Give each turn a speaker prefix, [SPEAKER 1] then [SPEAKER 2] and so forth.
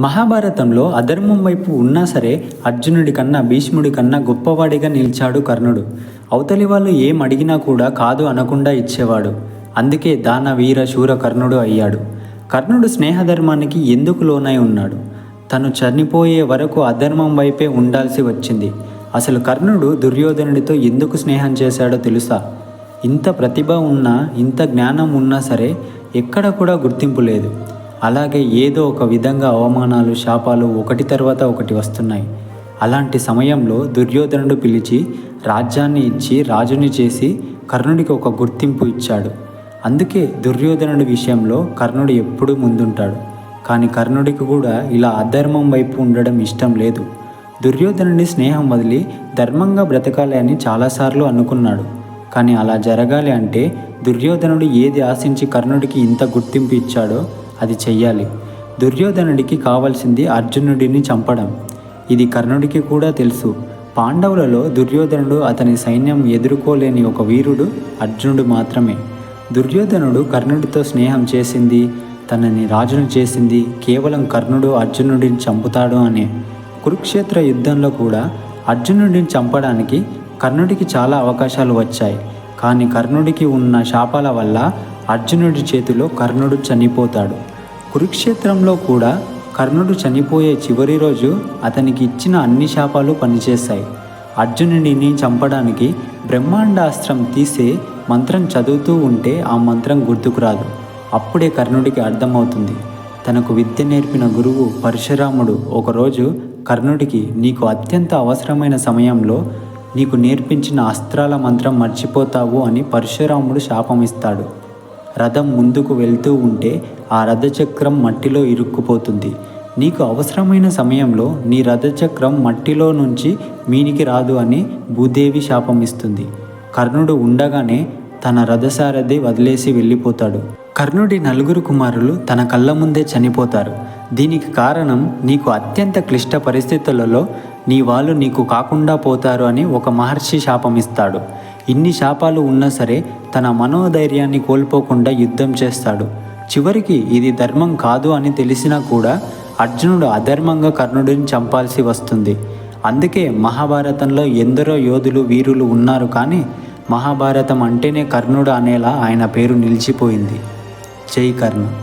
[SPEAKER 1] మహాభారతంలో అధర్మం వైపు ఉన్నా సరే అర్జునుడి కన్నా భీష్ముడి కన్నా గొప్పవాడిగా నిలిచాడు కర్ణుడు. అవతలి వాళ్ళు ఏం అడిగినా కూడా కాదు అనకుండా ఇచ్చేవాడు. అందుకే దాన వీర శూర కర్ణుడు అయ్యాడు. కర్ణుడు స్నేహధర్మానికి ఎందుకు లోనై ఉన్నాడు? తను చనిపోయే వరకు అధర్మం వైపే ఉండాల్సి వచ్చింది. అసలు కర్ణుడు దుర్యోధనుడితో ఎందుకు స్నేహం చేశాడో తెలుసా? ఇంత ప్రతిభ ఉన్నా ఇంత జ్ఞానం ఉన్నా సరే ఎక్కడ కూడా గుర్తింపు లేదు. అలాగే ఏదో ఒక విధంగా అవమానాలు శాపాలు ఒకటి తర్వాత ఒకటి వస్తున్నాయి. అలాంటి సమయంలో దుర్యోధనుడు పిలిచి రాజ్యాన్ని ఇచ్చి రాజుని చేసి కర్ణుడికి ఒక గుర్తింపు ఇచ్చాడు. అందుకే దుర్యోధనుడి విషయంలో కర్ణుడు ఎప్పుడూ ముందుంటాడు. కానీ కర్ణుడికి కూడా ఇలా అధర్మం వైపు ఉండడం ఇష్టం లేదు. దుర్యోధనుడి స్నేహం వదిలి ధర్మంగా బ్రతకాలి అని చాలాసార్లు అనుకున్నాడు. కానీ అలా జరగాలి అంటే దుర్యోధనుడు ఏది ఆశించి కర్ణుడికి ఇంత గుర్తింపు ఇచ్చాడో అది చెయ్యాలి. దుర్యోధనుడికి కావాల్సింది అర్జునుడిని చంపడం. ఇది కర్ణుడికి కూడా తెలుసు. పాండవులలో దుర్యోధనుడు అతని సైన్యం ఎదుర్కోలేని ఒక వీరుడు అర్జునుడు మాత్రమే. దుర్యోధనుడు కర్ణుడితో స్నేహం చేసింది తనని రాజును చేసింది కేవలం కర్ణుడు అర్జునుడిని చంపుతాడు అనే. కురుక్షేత్ర యుద్ధంలో కూడా అర్జునుడిని చంపడానికి కర్ణుడికి చాలా అవకాశాలు వచ్చాయి. కానీ కర్ణుడికి ఉన్న శాపాల వల్ల అర్జునుడి చేతిలో కర్ణుడు చనిపోతాడు. కురుక్షేత్రంలో కూడా కర్ణుడు చనిపోయే చివరి రోజు అతనికి ఇచ్చిన అన్ని శాపాలు పనిచేశాయి. అర్జునుడిని చంపడానికి బ్రహ్మాండాస్త్రం తీసే మంత్రం చదువుతూ ఉంటే ఆ మంత్రం గుర్తుకురాదు అప్పుడే కర్ణుడికి అర్థమవుతుంది. తనకు విద్య నేర్పిన గురువు పరశురాముడు ఒకరోజు కర్ణుడికి నీకు అత్యంత అవసరమైన సమయంలో నీకు నేర్పించిన అస్త్రాల మంత్రం మర్చిపోతావు అని పరశురాముడు శాపమిస్తాడు రథం ముందుకు వెళ్తూ ఉంటే ఆ రథచక్రం మట్టిలో ఇరుక్కుపోతుంది. నీకు అవసరమైన సమయంలో నీ రథచక్రం మట్టిలో నుంచి మీనికి రాదు అని భూదేవి శాపమిస్తుంది. కర్ణుడు ఉండగానే తన రథసారథి వదిలేసి వెళ్ళిపోతాడు. కర్ణుడి నలుగురు కుమారులు తన కళ్ళ ముందే చనిపోతారు. దీనికి కారణం నీకు అత్యంత క్లిష్ట పరిస్థితులలో నీ వాళ్ళు నీకు కాకుండా పోతారు అని ఒక మహర్షి శాపమిస్తాడు. ఇన్ని శాపాలు ఉన్నా సరే తన మనోధైర్యాన్ని కోల్పోకుండా యుద్ధం చేస్తాడు. చివరికి ఇది ధర్మం కాదు అని తెలిసినా కూడా అర్జునుడు అధర్మంగా కర్ణుడిని చంపాల్సి వస్తుంది. అందుకే మహాభారతంలో ఎందరో యోధులు వీరులు ఉన్నారు కానీ మహాభారతం అంటేనే కర్ణుడు అనేలా ఆయన పేరు నిలిచిపోయింది. జై కర్ణ.